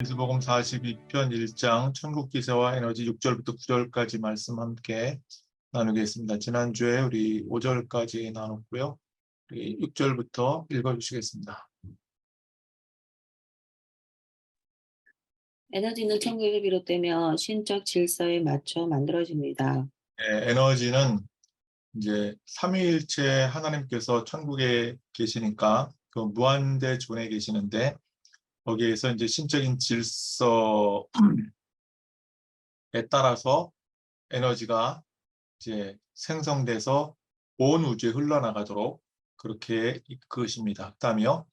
예수복음 42편 1장 천국 기세와 에너지 6절부터 9절까지 말씀 함께 나누겠습니다. 지난주에 우리 5절까지 나눴고요. 우리 6절부터 읽어 주시겠습니다. 에너지는 천국에 비롯되며 신적 질서에 맞춰 만들어집니다. 네, 에너지는 이제 삼위일체 하나님께서 천국에 계시니까 그 무한대 존에 계시는데 거기에서 이제 신적인 질서에 따라서 에너지가 이제 생성돼서 온 우주에 흘러나가도록 그렇게 이끄십니다. 그다음에요.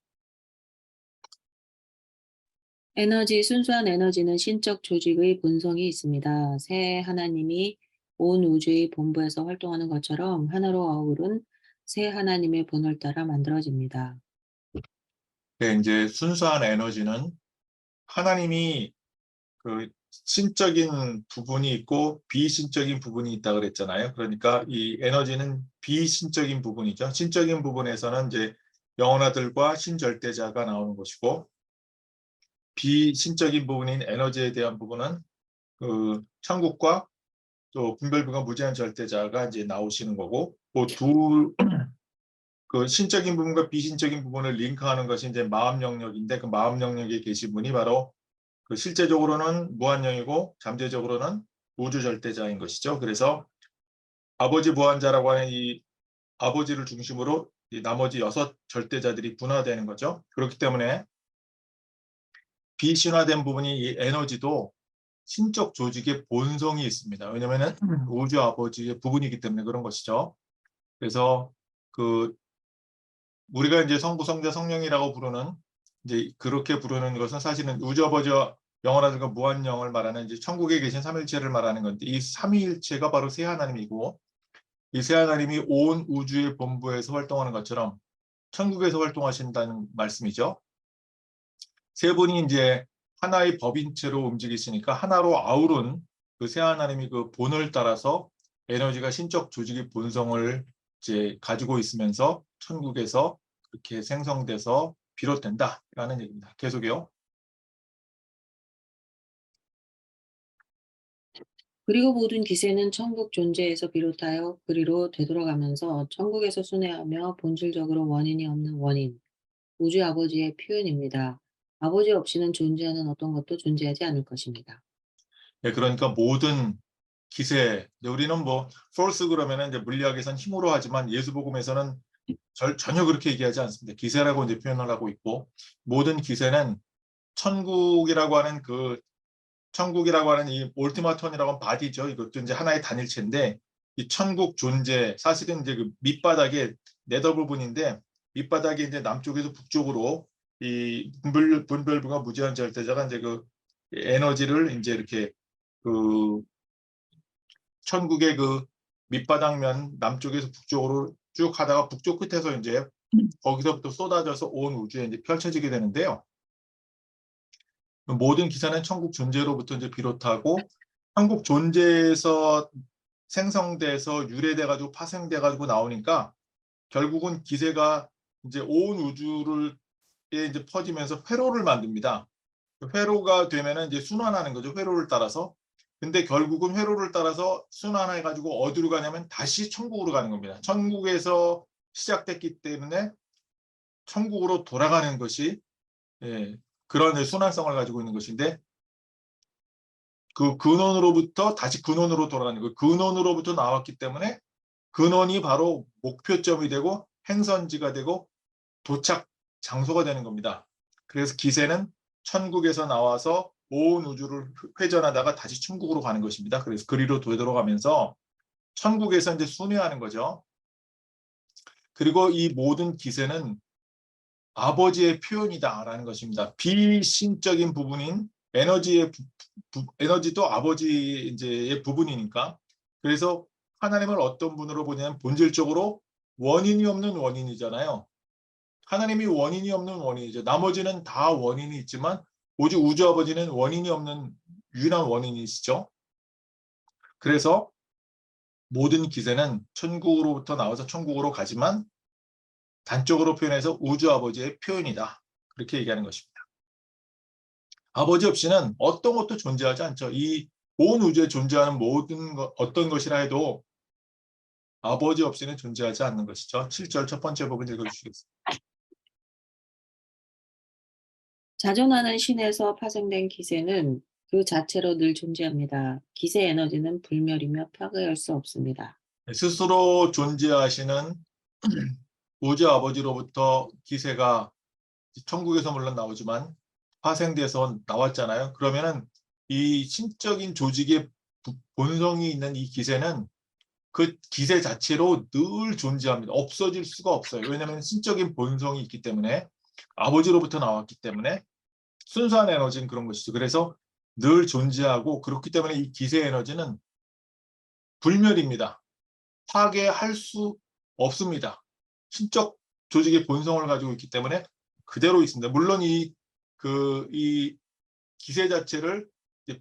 에너지, 순수한 에너지는 신적 조직의 본성이 있습니다. 새 하나님이 온 우주의 본부에서 활동하는 것처럼 하나로 어울은 새 하나님의 본을 따라 만들어집니다. 네, 이제 순수한 에너지는 하나님이 그 신적인 부분이 있고 비신적인 부분이 있다 그랬잖아요. 그러니까 이 에너지는 비신적인 부분이죠. 신적인 부분에서는 이제 영혼아들과 신절대자가 나오는 것이고 비신적인 부분인 에너지에 대한 부분은 그 천국과 또 분별부가 무제한 절대자가 이제 나오시는 거고 뭐두 그 신적인 부분과 비신적인 부분을 링크하는 것이 이제 마음 영역인데 그 마음 영역에 계신 분이 바로 그 실제적으로는 무한영이고 잠재적으로는 우주 절대자인 것이죠. 그래서 아버지 무한자라고 하는 이 아버지를 중심으로 이 나머지 여섯 절대자들이 분화되는 거죠. 그렇기 때문에 비신화된 부분이 이 에너지도 신적 조직의 본성이 있습니다. 왜냐하면 우주 아버지의 부분이기 때문에 그런 것이죠. 그래서 그 우리가 이제 성부, 성자, 성령이라고 부르는 이제 그렇게 부르는 것은 사실은 아버지와 영원하든가 무한영을 말하는 이제 천국에 계신 삼일체를 말하는 건데 이 삼위일체가 바로 세 하나님이고 이 세 하나님이 온 우주의 본부에서 활동하는 것처럼 천국에서 활동하신다는 말씀이죠. 세 분이 이제 하나의 법인체로 움직이시니까 하나로 아우른 그 세 하나님이 그 본을 따라서 에너지가 신적 조직의 본성을 이제 가지고 있으면서 천국에서 그렇게 생성돼서 비롯된다라는 얘기입니다. 계속해요. 그리고 모든 기세는 천국 존재에서 비롯하여 그리로 되돌아가면서 천국에서 순회하며 본질적으로 원인이 없는 원인, 우주 아버지의 표현입니다. 아버지 없이는 존재하는 어떤 것도 존재하지 않을 것입니다. 네, 그러니까 모든 기세, 근데 우리는 뭐 force 그러면은 이제 물리학에서는 힘으로 하지만 예수복음에서는 절, 전혀 그렇게 얘기하지 않습니다. 기세라고 이제 표현을 하고 있고 모든 기세는 천국이라고 하는 그 천국이라고 하는 이 올티마톤이라고 하는 바디죠. 이것도 이제 하나의 단일체인데 이 천국 존재 사실은 이제 그 밑바닥에 네더 부분인데 밑바닥에 이제 남쪽에서 북쪽으로 이 분별 분별부가 무제한 절대자가 이제 그 에너지를 이제 이렇게 그 천국의 그 밑바닥면 남쪽에서 북쪽으로 쭉 하다가 북쪽 끝에서 이제 거기서부터 쏟아져서 온 우주에 이제 펼쳐지게 되는데요. 모든 기사는 천국 존재로부터 이제 비롯하고 천국 존재에서 생성돼서 유래돼 가지고 파생돼 가지고 나오니까 결국은 기세가 이제 온 우주를 이제 퍼지면서 회로를 만듭니다. 회로가 되면은 이제 순환하는 거죠. 회로를 따라서. 근데 결국은 회로를 따라서 순환해 가지고 어디로 가냐면 다시 천국으로 가는 겁니다. 천국에서 시작됐기 때문에 천국으로 돌아가는 것이 예, 그런 순환성을 가지고 있는 것인데 그 근원으로부터 다시 근원으로 돌아가는 거 근원으로부터 나왔기 때문에 근원이 바로 목표점이 되고 행선지가 되고 도착 장소가 되는 겁니다. 그래서 기세는 천국에서 나와서 온 우주를 회전하다가 다시 천국으로 가는 것입니다. 그래서 그리로 되돌아가면서 천국에서 이제 순회하는 거죠. 그리고 이 모든 기세는 아버지의 표현이다라는 것입니다. 비신적인 부분인 에너지의 부, 부, 에너지도 아버지 이제의 부분이니까 그래서 하나님을 어떤 분으로 보냐면 본질적으로 원인이 없는 원인이잖아요. 하나님이 원인이 없는 원인이죠. 나머지는 다 원인이 있지만 오직 우주 아버지는 원인이 없는 유일한 원인이시죠. 그래서 모든 기세는 천국으로부터 나와서 천국으로 가지만 단적으로 표현해서 우주 아버지의 표현이다. 그렇게 얘기하는 것입니다. 아버지 없이는 어떤 것도 존재하지 않죠. 이 온 우주에 존재하는 모든 것, 어떤 것이라 해도 아버지 없이는 존재하지 않는 것이죠. 7절 첫 번째 부분 읽어주시겠습니다. 자존하는 신에서 파생된 기세는 그 자체로 늘 존재합니다. 기세 에너지는 불멸이며 파괴할 수 없습니다. 네, 스스로 존재하시는 우주 아버지로부터 기세가 천국에서 물론 나오지만 파생돼서 나왔잖아요. 그러면은 이 신적인 조직의 부- 본성이 있는 이 기세는 그 기세 자체로 늘 존재합니다. 없어질 수가 없어요. 왜냐하면 신적인 본성이 있기 때문에 아버지로부터 나왔기 때문에 순수한 에너지는 그런 것이죠. 그래서 늘 존재하고 그렇기 때문에 이 기세 에너지는 불멸입니다. 파괴할 수 없습니다. 신적 조직의 본성을 가지고 있기 때문에 그대로 있습니다. 물론 이 그 이 기세 자체를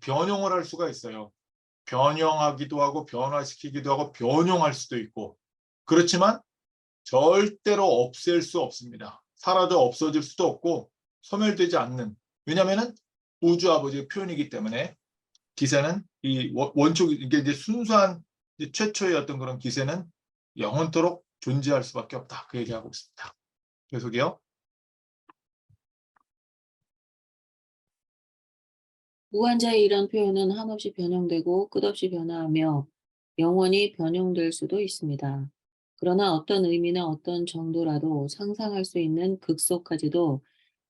변형을 할 수가 있어요. 변형하기도 하고 변화시키기도 하고 변용할 수도 있고 그렇지만 절대로 없앨 수 없습니다. 사라져 없어질 수도 없고 소멸되지 않는 왜냐하면은 우주 아버지의 표현이기 때문에 기세는 이 원- 원초 이게 이제 순수한 이제 최초의 어떤 그런 기세는 영원토록 존재할 수밖에 없다. 그 얘기하고 있습니다. 계속이요. 무한자의 이런 표현은 한없이 변형되고 끝없이 변화하며 영원히 변형될 수도 있습니다. 그러나 어떤 의미나 어떤 정도라도 상상할 수 있는 극소까지도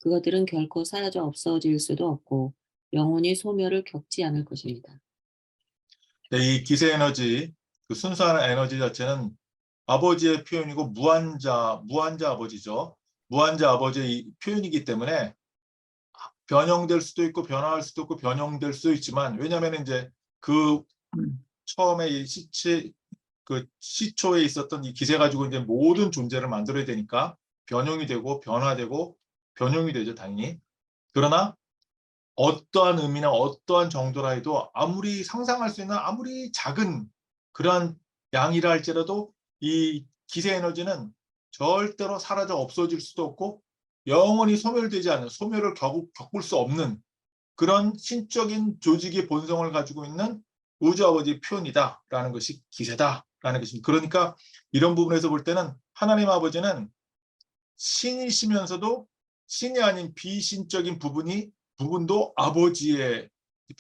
그것들은 결코 사라져 없어질 수도 없고 영원히 소멸을 겪지 않을 것입니다. 네, 이 기세 에너지, 그 순수한 에너지 자체는 아버지의 표현이고 무한자, 무한자 아버지죠. 무한자 아버지의 이 표현이기 때문에 변형될 수도 있고 변화할 수도 있고 변형될 수도 있지만 왜냐하면 이제 그 처음에 이 시체 그 시초에 있었던 이 기세 가지고 이제 모든 존재를 만들어야 되니까 변형이 되고 변화되고 변형이 되죠 당연히 그러나 어떠한 의미나 어떠한 정도라 해도 아무리 상상할 수 있는 아무리 작은 그러한 양이라 할지라도 이 기세 에너지는 절대로 사라져 없어질 수도 없고 영원히 소멸되지 않는 소멸을 겪, 겪을 수 없는 그런 신적인 조직의 본성을 가지고 있는 우주 아버지의 표현이다라는 것이 기세다라는 것입니다. 그러니까 이런 부분에서 볼 때는 하나님 아버지는 신이시면서도 신이 아닌 비신적인 부분이 부분도 아버지의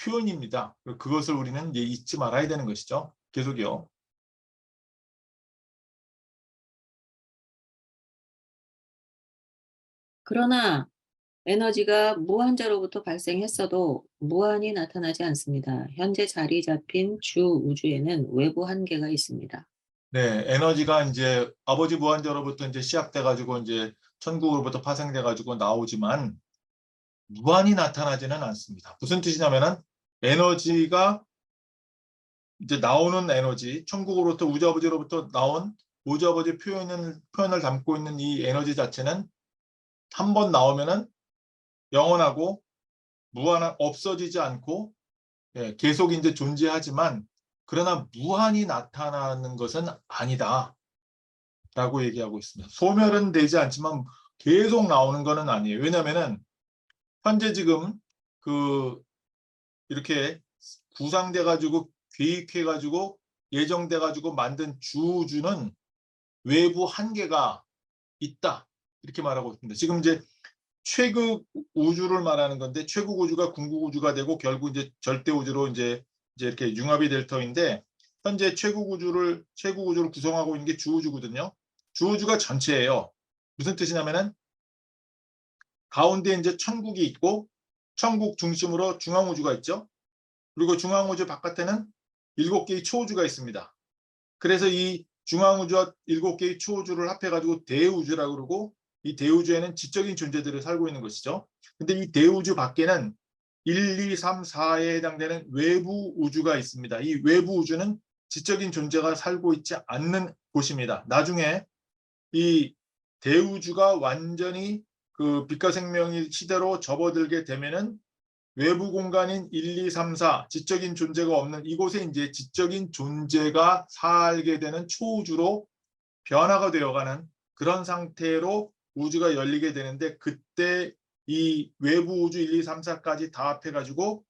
표현입니다. 그것을 우리는 잊지 말아야 되는 것이죠. 계속이요. 그러나 에너지가 무한자로부터 발생했어도 무한히 나타나지 않습니다. 현재 자리 잡힌 주 우주에는 외부 한계가 있습니다. 네, 에너지가 이제 아버지 무한자로부터 이제 시작돼 가지고 이제 천국으로부터 파생돼 가지고 나오지만 무한히 나타나지는 않습니다. 무슨 뜻이냐면은 에너지가 이제 나오는 에너지, 천국으로부터 우주 아버지로부터 나온 우주 아버지 표현을 표현을 담고 있는 이 에너지 자체는 한 번 나오면은 영원하고 무한 없어지지 않고 예, 계속 이제 존재하지만 그러나 무한히 나타나는 것은 아니다. 라고 얘기하고 있습니다. 소멸은 되지 않지만 계속 나오는 것은 아니에요. 왜냐면은 현재 지금 그 이렇게 구상돼 가지고 계획해 가지고 예정돼 가지고 만든 주우주는 외부 한계가 있다. 이렇게 말하고 있습니다. 지금 이제 최극 우주를 말하는 건데 최국 우주가 궁극 우주가 되고 결국 이제 절대 우주로 이제 이제 이렇게 융합이 될 터인데 현재 최국 우주를 최국 우주를 구성하고 있는 게 주우주거든요. 주우주가 전체예요. 무슨 뜻이냐면은 가운데 이제 천국이 있고 천국 중심으로 중앙 우주가 있죠. 그리고 중앙 우주 바깥에는 일곱 개의 초우주가 있습니다. 그래서 이 중앙 우주와 일곱 개의 초우주를 합해 가지고 대우주라고 그러고 이 대우주에는 지적인 존재들이 살고 있는 것이죠. 근데 이 대우주 밖에는 1, 2, 3, 4에 해당되는 외부 우주가 있습니다. 이 외부 우주는 지적인 존재가 살고 있지 않는 곳입니다. 나중에 이 대우주가 완전히 그 빛과 생명의 시대로 접어들게 되면은 외부 공간인 1, 2, 3, 4 지적인 존재가 없는 이곳에 이제 지적인 존재가 살게 되는 초우주로 변화가 되어가는 그런 상태로 우주가 열리게 되는데 그때 이 외부 우주 1, 2, 3, 4까지 다 합해가지고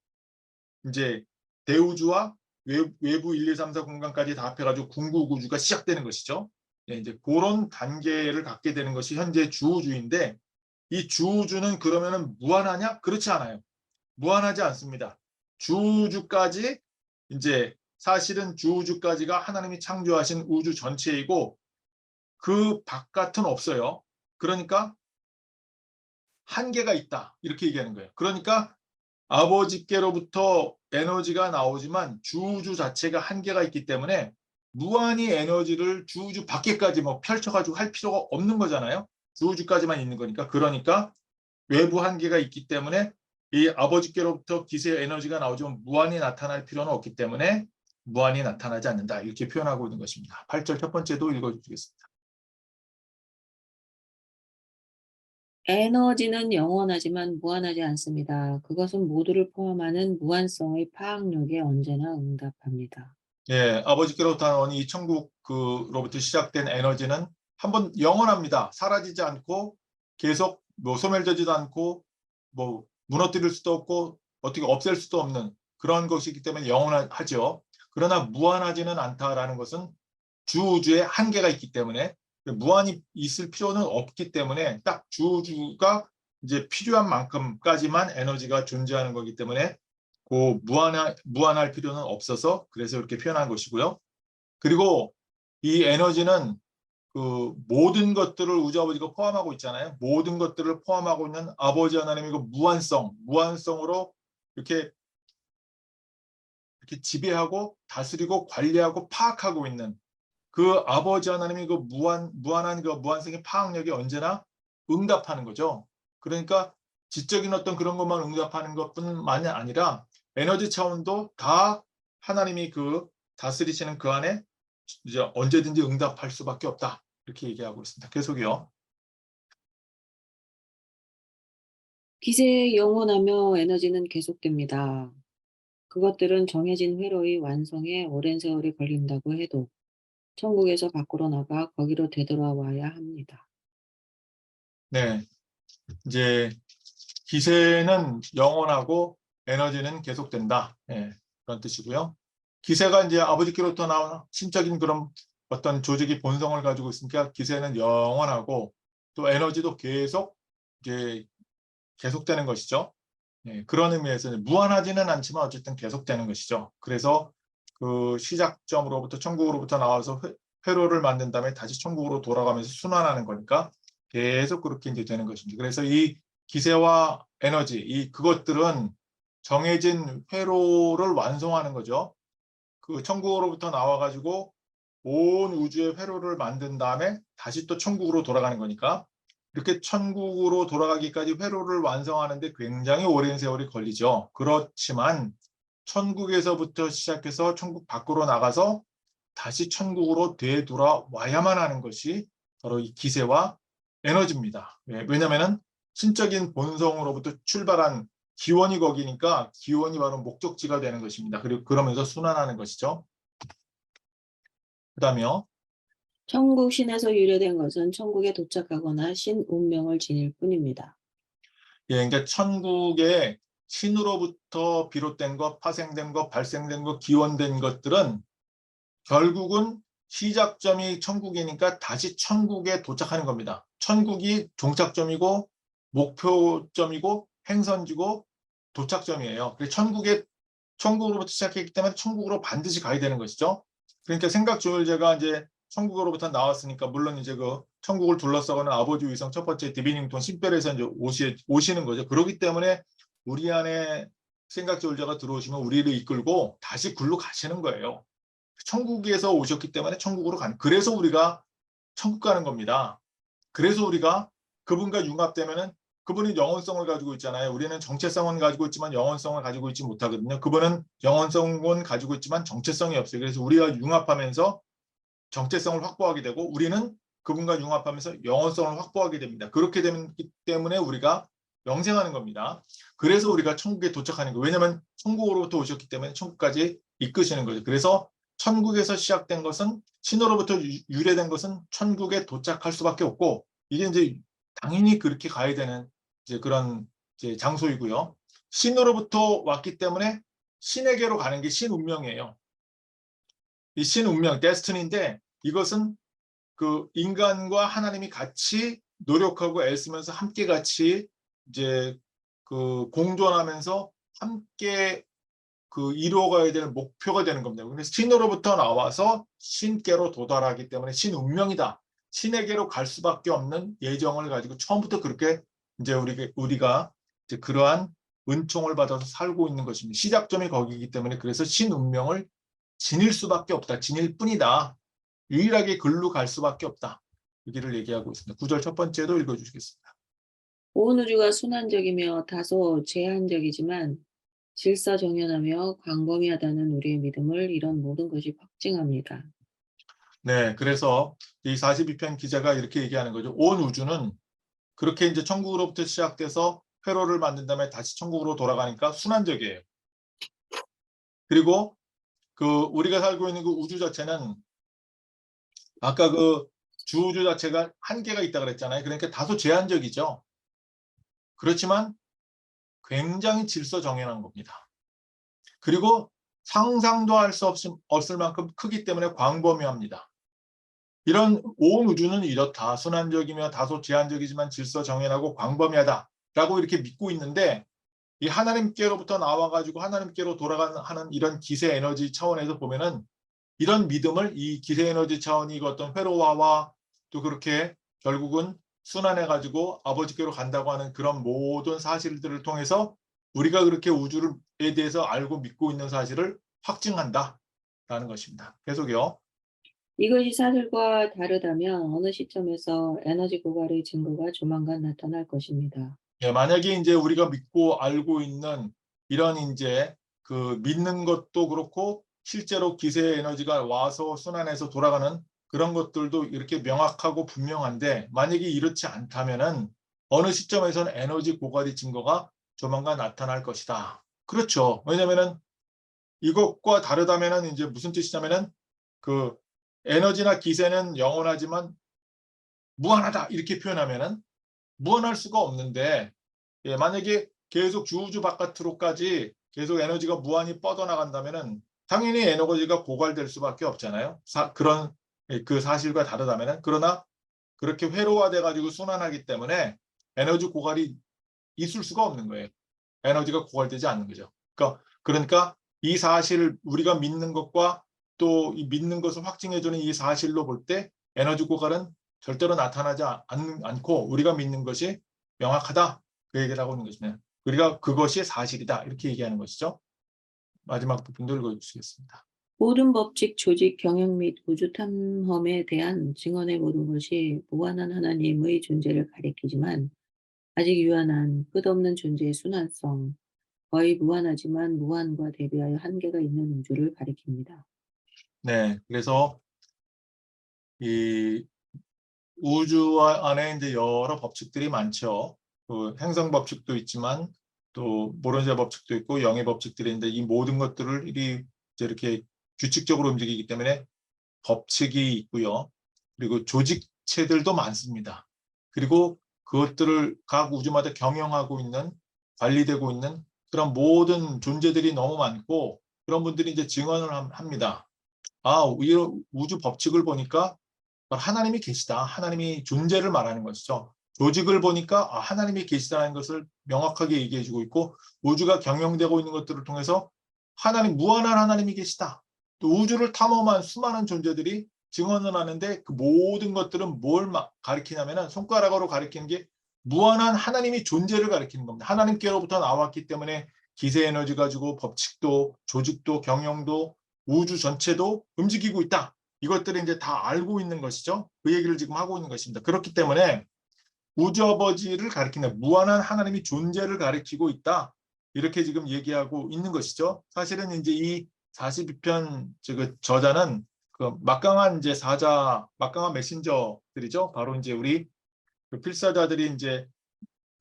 이제 대우주와 외, 외부 1, 2, 3, 4 공간까지 다 합해가지고 궁극 우주가 시작되는 것이죠. 예, 이제 그런 단계를 갖게 되는 것이 현재 주우주인데 이 주우주는 그러면은 무한하냐? 그렇지 않아요. 무한하지 않습니다. 주우주까지 이제 사실은 주우주까지가 하나님이 창조하신 우주 전체이고 그 바깥은 없어요. 그러니까 한계가 있다. 이렇게 얘기하는 거예요. 그러니까 아버지께로부터 에너지가 나오지만 주우주 자체가 한계가 있기 때문에 무한히 에너지를 주우주 밖에까지 뭐 펼쳐가지고 할 필요가 없는 거잖아요. 주우주까지만 있는 거니까. 그러니까 외부 한계가 있기 때문에 이 아버지께로부터 기세 에너지가 나오지만 무한히 나타날 필요는 없기 때문에 무한히 나타나지 않는다. 이렇게 표현하고 있는 것입니다. 8절 첫 번째도 읽어주겠습니다. 에너지는 영원하지만 무한하지 않습니다. 그것은 모두를 포함하는 무한성의 파악력에 언제나 응답합니다. 예, 아버지께로부터 나온 이 천국 그로부터 시작된 에너지는 한번 영원합니다. 사라지지 않고 계속 뭐 소멸되지도 않고 뭐 무너뜨릴 수도 없고 어떻게 없앨 수도 없는 그런 것이기 때문에 영원하죠. 그러나 무한하지는 않다라는 것은 주우주의 한계가 있기 때문에 무한히 있을 필요는 없기 때문에 딱 주우주가 이제 필요한 만큼까지만 에너지가 존재하는 거기 때문에 그 무한할, 무한할 필요는 없어서 그래서 이렇게 표현한 것이고요. 그리고 이 에너지는 그 모든 것들을 우주 아버지가 포함하고 있잖아요. 모든 것들을 포함하고 있는 아버지 하나님의 그 무한성, 무한성으로 이렇게 이렇게 지배하고 다스리고 관리하고 파악하고 있는 그 아버지 하나님의 그 무한 무한한 그 무한성의 파악력이 언제나 응답하는 거죠. 그러니까 지적인 어떤 그런 것만 응답하는 것뿐만이 아니라 에너지 차원도 다 하나님이 그 다스리시는 그 안에 이제 언제든지 응답할 수밖에 없다. 이렇게 얘기하고 있습니다. 계속이요. 기세에 영원하며 에너지는 계속됩니다. 그것들은 정해진 회로의 완성에 오랜 세월이 걸린다고 해도 천국에서 밖으로 나가 거기로 되돌아와야 합니다. 네. 이제 기세는 영원하고 에너지는 계속된다. 예, 그런 뜻이고요. 기세가 이제 아버지께로부터 나온 신적인 그런 어떤 조직이 본성을 가지고 있으니까 기세는 영원하고 또 에너지도 계속 이제 계속되는 것이죠. 예, 그런 의미에서 무한하지는 않지만 어쨌든 계속되는 것이죠. 그래서 그 시작점으로부터 천국으로부터 나와서 회, 회로를 만든 다음에 다시 천국으로 돌아가면서 순환하는 거니까 계속 그렇게 이제 되는 것입니다. 그래서 이 기세와 에너지 이 그것들은 정해진 회로를 완성하는 거죠. 그 천국으로부터 나와가지고 온 우주의 회로를 만든 다음에 다시 또 천국으로 돌아가는 거니까 이렇게 천국으로 돌아가기까지 회로를 완성하는데 굉장히 오랜 세월이 걸리죠. 그렇지만 천국에서부터 시작해서 천국 밖으로 나가서 다시 천국으로 되돌아와야만 하는 것이 바로 이 기세와 에너지입니다. 왜냐하면 신적인 본성으로부터 출발한 기원이 거기니까 기원이 바로 목적지가 되는 것입니다. 그리고 그러면서 순환하는 것이죠. 그 다음에요. 천국 신에서 유래된 것은 천국에 도착하거나 신 운명을 지닐 뿐입니다. 예, 그러니까 천국에 신으로부터 비롯된 것, 파생된 것, 발생된 것, 기원된 것들은 결국은 시작점이 천국이니까 다시 천국에 도착하는 겁니다. 천국이 종착점이고 목표점이고 행선지고 도착점이에요. 그래서 천국에 천국으로부터 시작했기 때문에 천국으로 반드시 가야 되는 것이죠. 그러니까 생각 조율제가 이제 천국으로부터 나왔으니까 물론 이제 그 천국을 둘러싸고는 아버지 위성 첫 번째 디비닝톤 신별에서 이제 오시, 오시는 거죠. 그렇기 때문에 우리 안에 생각 조율자가 들어오시면 우리를 이끌고 다시 굴로 가시는 거예요. 천국에서 오셨기 때문에 천국으로 가는. 그래서 우리가 천국 가는 겁니다. 그래서 우리가 그분과 융합되면은 그분이 영혼성을 가지고 있잖아요. 우리는 정체성은 가지고 있지만 영혼성을 가지고 있지 못하거든요. 그분은 영혼성은 가지고 있지만 정체성이 없어요. 그래서 우리가 융합하면서 정체성을 확보하게 되고 우리는 그분과 융합하면서 영혼성을 확보하게 됩니다. 그렇게 되기 때문에 우리가 영생하는 겁니다. 그래서 우리가 천국에 도착하는 거예요. 왜냐하면 천국으로부터 오셨기 때문에 천국까지 이끄시는 거죠. 그래서 천국에서 시작된 것은 신으로부터 유래된 것은 천국에 도착할 수밖에 없고 이게 이제 당연히 그렇게 가야 되는 이제 그런 이제 장소이고요. 신으로부터 왔기 때문에 신에게로 가는 게 신운명이에요. 이 신운명, 데스티니인데 이것은 그 인간과 하나님이 같이 노력하고 애쓰면서 함께 같이 이제 그 공존하면서 함께 그 이루어가야 되는 목표가 되는 겁니다. 근데 신으로부터 나와서 신께로 도달하기 때문에 신운명이다. 신에게로 갈 수밖에 없는 예정을 가지고 처음부터 그렇게 이제 우리가 우리가 이제 그러한 은총을 받아서 살고 있는 것입니다. 시작점이 거기이기 때문에 그래서 신운명을 지닐 수밖에 없다. 지닐 뿐이다. 유일하게 글로 갈 수밖에 없다. 여기를 얘기하고 있습니다. 구절 첫 번째도 읽어주시겠습니다. 온 우주가 순환적이며 다소 제한적이지만 질서정연하며 광범위하다는 우리의 믿음을 이런 모든 것이 확증합니다. 네, 그래서 이 42편 기자가 이렇게 얘기하는 거죠. 온 우주는 그렇게 이제 천국으로부터 시작돼서 회로를 만든 다음에 다시 천국으로 돌아가니까 순환적이에요. 그리고 그 우리가 살고 있는 그 우주 자체는 아까 그 주우주 자체가 한계가 있다 그랬잖아요. 그러니까 다소 제한적이죠. 그렇지만 굉장히 질서 정연한 겁니다. 그리고 상상도 할 수 없을 만큼 크기 때문에 광범위합니다. 이런 온 우주는 이렇다. 순환적이며 다소 제한적이지만 질서 정연하고 광범위하다 라고 이렇게 믿고 있는데 이 하나님께로부터 나와가지고 하나님께로 돌아가는 하는 이런 기세 에너지 차원에서 보면은 이런 믿음을 이 기세 에너지 차원이 그 어떤 회로화와 또 그렇게 결국은 순환해가지고 아버지께로 간다고 하는 그런 모든 사실들을 통해서 우리가 그렇게 우주에 대해서 알고 믿고 있는 사실을 확증한다라는 것입니다. 계속요. 이것이 사실과 다르다면 어느 시점에서 에너지 고갈의 증거가 조만간 나타날 것입니다. 예, 만약에 이제 우리가 믿고 알고 있는 이런 이제 그 믿는 것도 그렇고 실제로 기세 에너지가 와서 순환해서 돌아가는 그런 것들도 이렇게 명확하고 분명한데 만약에 이렇지 않다면은 어느 시점에서는 에너지 고갈의 증거가 조만간 나타날 것이다. 그렇죠. 왜냐면은 이것과 다르다면은 이제 무슨 뜻이냐면은 그 에너지나 기세는 영원하지만 무한하다 이렇게 표현하면은 무한할 수가 없는데 예, 만약에 계속 주우주 바깥으로까지 계속 에너지가 무한히 뻗어나간다면은 당연히 에너지가 고갈될 수밖에 없잖아요. 사, 그런 예, 그 사실과 다르다면은 그러나 그렇게 회로화돼 가지고 순환하기 때문에 에너지 고갈이 있을 수가 없는 거예요. 에너지가 고갈되지 않는 거죠. 그러니까 그러니까 이 사실을 우리가 믿는 것과 또이 믿는 것을 확증해주는 이 사실로 볼 때 에너지 고갈은 절대로 나타나지 않, 않고 우리가 믿는 것이 명확하다 그 얘기를 하고 있는 것이네요. 우리가 그것이 사실이다 이렇게 얘기하는 것이죠. 마지막 부분도 읽어주시겠습니다. 모든 법칙, 조직, 경영 및 우주 탐험에 대한 증언의 모든 것이 무한한 하나님의 존재를 가리키지만 아직 유한한 끝없는 존재의 순환성, 거의 무한하지만 무한과 대비하여 한계가 있는 우주를 가리킵니다. 네, 그래서 이 우주 안에 이제 여러 법칙들이 많죠. 그 행성 법칙도 있지만 또 모론자 법칙도 있고 영의 법칙들이 있는데 이 모든 것들을 이 이제 이렇게 규칙적으로 움직이기 때문에 법칙이 있고요. 그리고 조직체들도 많습니다. 그리고 그것들을 각 우주마다 경영하고 있는 관리되고 있는 그런 모든 존재들이 너무 많고 그런 분들이 이제 증언을 함- 합니다. 아, 이 우주 법칙을 보니까 하나님이 계시다. 하나님이 존재를 말하는 것이죠. 조직을 보니까 아, 하나님이 계시다는 것을 명확하게 얘기해 주고 있고 우주가 경영되고 있는 것들을 통해서 하나님 무한한 하나님이 계시다. 또 우주를 탐험한 수많은 존재들이 증언을 하는데 그 모든 것들은 뭘 마- 가리키냐면은 손가락으로 가리키는 게 무한한 하나님이 존재를 가리키는 겁니다. 하나님께로부터 나왔기 때문에 기세 에너지 가지고 법칙도 조직도 경영도 우주 전체도 움직이고 있다. 이것들을 이제 다 알고 있는 것이죠. 그 얘기를 지금 하고 있는 것입니다. 그렇기 때문에 우주 아버지를 가리키는 무한한 하나님이 존재를 가리키고 있다. 이렇게 지금 얘기하고 있는 것이죠. 사실은 이제 이 42편 그 저자는 그 막강한 이제 사자, 막강한 메신저들이죠. 바로 이제 우리 그 필사자들이 이제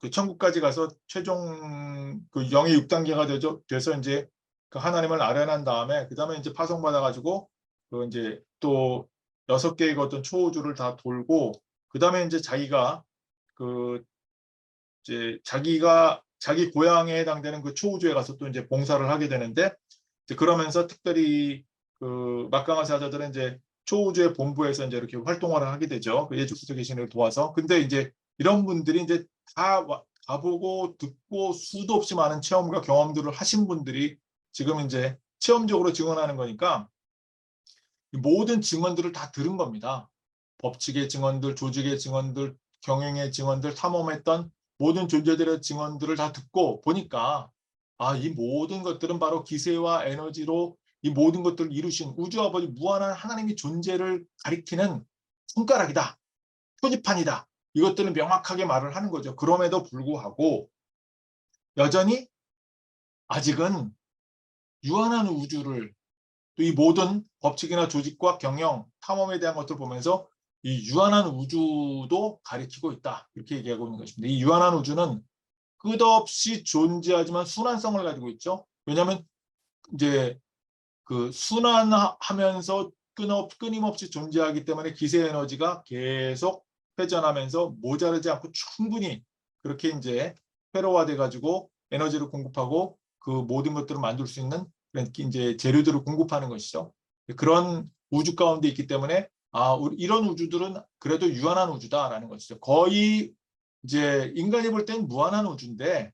그 천국까지 가서 최종 그 영의 6단계가 되죠. 돼서 이제 그 하나님을 아련한 다음에 그 다음에 이제 파송받아 가지고 그 이제 또 여섯 개의 그 어떤 초우주를 다 돌고 그 다음에 이제 자기가 그 이제 자기가 자기 고향에 해당되는 그 초우주에 가서 또 이제 봉사를 하게 되는데 이제 그러면서 특별히 그 막강한 사자들은 이제 초우주의 본부에서 이제 이렇게 활동을 하게 되죠. 그 예주수도 계신을 도와서. 근데 이제 이런 분들이 이제 다 와- 가보고 듣고 수도 없이 많은 체험과 경험들을 하신 분들이 지금 이제 체험적으로 증언하는 거니까 이 모든 증언들을 다 들은 겁니다. 법칙의 증언들, 조직의 증언들, 경영의 증언들, 탐험했던 모든 존재들의 증언들을 다 듣고 보니까 아, 이 모든 것들은 바로 기세와 에너지로 이 모든 것들을 이루신 우주 아버지 무한한 하나님의 존재를 가리키는 손가락이다. 표지판이다. 이것들은 명확하게 말을 하는 거죠. 그럼에도 불구하고 여전히 아직은 유한한 우주를 또 이 모든 법칙이나 조직과 경영, 탐험에 대한 것들을 보면서 이 유한한 우주도 가리키고 있다. 이렇게 얘기하고 있는 것입니다. 이 유한한 우주는 끝없이 존재하지만 순환성을 가지고 있죠. 왜냐하면 이제 그 순환하면서 끊업, 끊임없이 존재하기 때문에 기세 에너지가 계속 회전하면서 모자르지 않고 충분히 그렇게 이제 회로화돼 가지고 에너지를 공급하고 그 모든 것들을 만들 수 있는 이제 재료들을 공급하는 것이죠. 그런 우주 가운데 있기 때문에 아 이런 우주들은 그래도 유한한 우주다라는 것이죠. 거의 이제 인간이 볼 땐 무한한 우주인데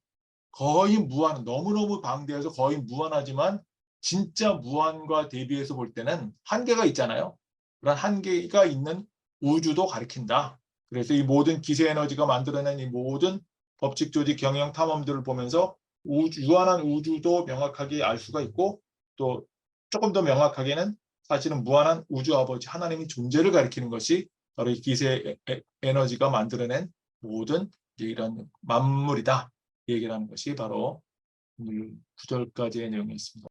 거의 무한 너무너무 방대해서 거의 무한하지만 진짜 무한과 대비해서 볼 때는 한계가 있잖아요. 그런 한계가 있는 우주도 가리킨다. 그래서 이 모든 기세 에너지가 만들어낸 이 모든 법칙 조직 경영 탐험들을 보면서 우주, 유한한 우주도 명확하게 알 수가 있고 또 조금 더 명확하게는 사실은 무한한 우주 아버지 하나님의 존재를 가리키는 것이 바로 이 기세 에너지가 만들어낸 모든 이런 만물이다. 하는 것이 바로 오늘 9절까지의 내용이었습니다.